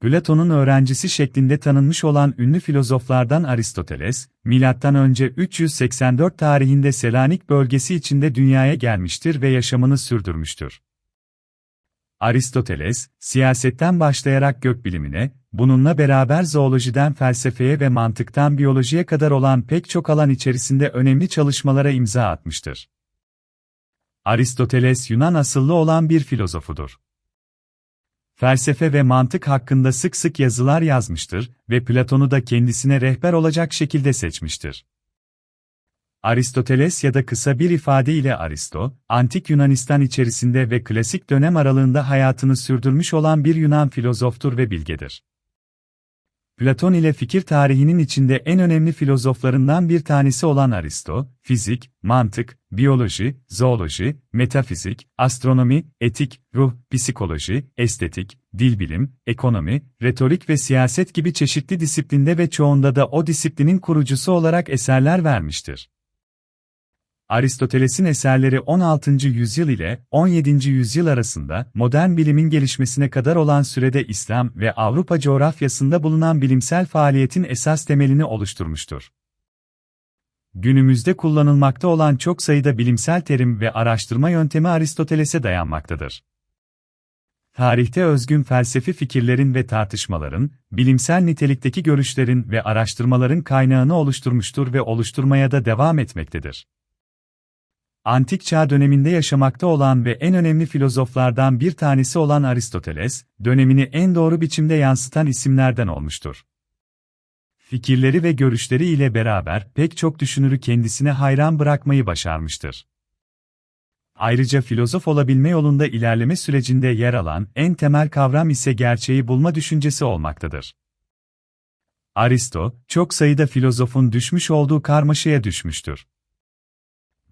Platon'un öğrencisi şeklinde tanınmış olan ünlü filozoflardan Aristoteles, M.Ö. 384 tarihinde Selanik bölgesi içinde dünyaya gelmiştir ve yaşamını sürdürmüştür. Aristoteles, siyasetten başlayarak gökbilimine, bununla beraber zoolojiden felsefeye ve mantıktan biyolojiye kadar olan pek çok alan içerisinde önemli çalışmalara imza atmıştır. Aristoteles Yunan asıllı olan bir filozofudur. Felsefe ve mantık hakkında sık sık yazılar yazmıştır ve Platon'u da kendisine rehber olacak şekilde seçmiştir. Aristoteles ya da kısa bir ifade ile Aristo, antik Yunanistan içerisinde ve klasik dönem aralığında hayatını sürdürmüş olan bir Yunan filozoftur ve bilgedir. Platon ile fikir tarihinin içinde en önemli filozoflarından bir tanesi olan Aristo, fizik, mantık, biyoloji, zooloji, metafizik, astronomi, etik, ruh, psikoloji, estetik, dil bilim, ekonomi, retorik ve siyaset gibi çeşitli disiplinde ve çoğunda da o disiplinin kurucusu olarak eserler vermiştir. Aristoteles'in eserleri 16. yüzyıl ile 17. yüzyıl arasında modern bilimin gelişmesine kadar olan sürede İslam ve Avrupa coğrafyasında bulunan bilimsel faaliyetin esas temelini oluşturmuştur. Günümüzde kullanılmakta olan çok sayıda bilimsel terim ve araştırma yöntemi Aristoteles'e dayanmaktadır. Tarihte özgün felsefi fikirlerin ve tartışmaların, bilimsel nitelikteki görüşlerin ve araştırmaların kaynağını oluşturmuştur ve oluşturmaya da devam etmektedir. Antik çağ döneminde yaşamakta olan ve en önemli filozoflardan bir tanesi olan Aristoteles, dönemini en doğru biçimde yansıtan isimlerden olmuştur. Fikirleri ve görüşleri ile beraber pek çok düşünürü kendisine hayran bırakmayı başarmıştır. Ayrıca filozof olabilme yolunda ilerleme sürecinde yer alan en temel kavram ise gerçeği bulma düşüncesi olmaktadır. Aristo, çok sayıda filozofun düşmüş olduğu karmaşaya düşmüştür.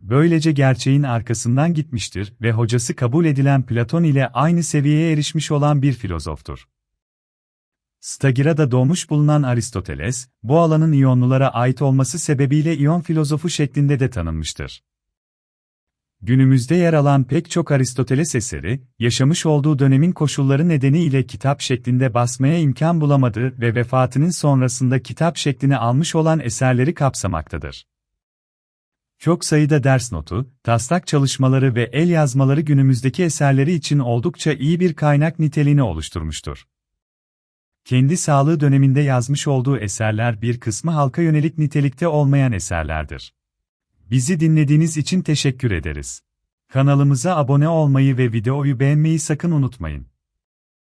Böylece gerçeğin arkasından gitmiştir ve hocası kabul edilen Platon ile aynı seviyeye erişmiş olan bir filozoftur. Stagira'da doğmuş bulunan Aristoteles, bu alanın İyonlulara ait olması sebebiyle İyon filozofu şeklinde de tanınmıştır. Günümüzde yer alan pek çok Aristoteles eseri, yaşamış olduğu dönemin koşulları nedeniyle kitap şeklinde basmaya imkan bulamadığı ve vefatının sonrasında kitap şeklini almış olan eserleri kapsamaktadır. Çok sayıda ders notu, taslak çalışmaları ve el yazmaları günümüzdeki eserleri için oldukça iyi bir kaynak niteliğini oluşturmuştur. Kendi sağlığı döneminde yazmış olduğu eserler bir kısmı halka yönelik nitelikte olmayan eserlerdir. Bizi dinlediğiniz için teşekkür ederiz. Kanalımıza abone olmayı ve videoyu beğenmeyi sakın unutmayın.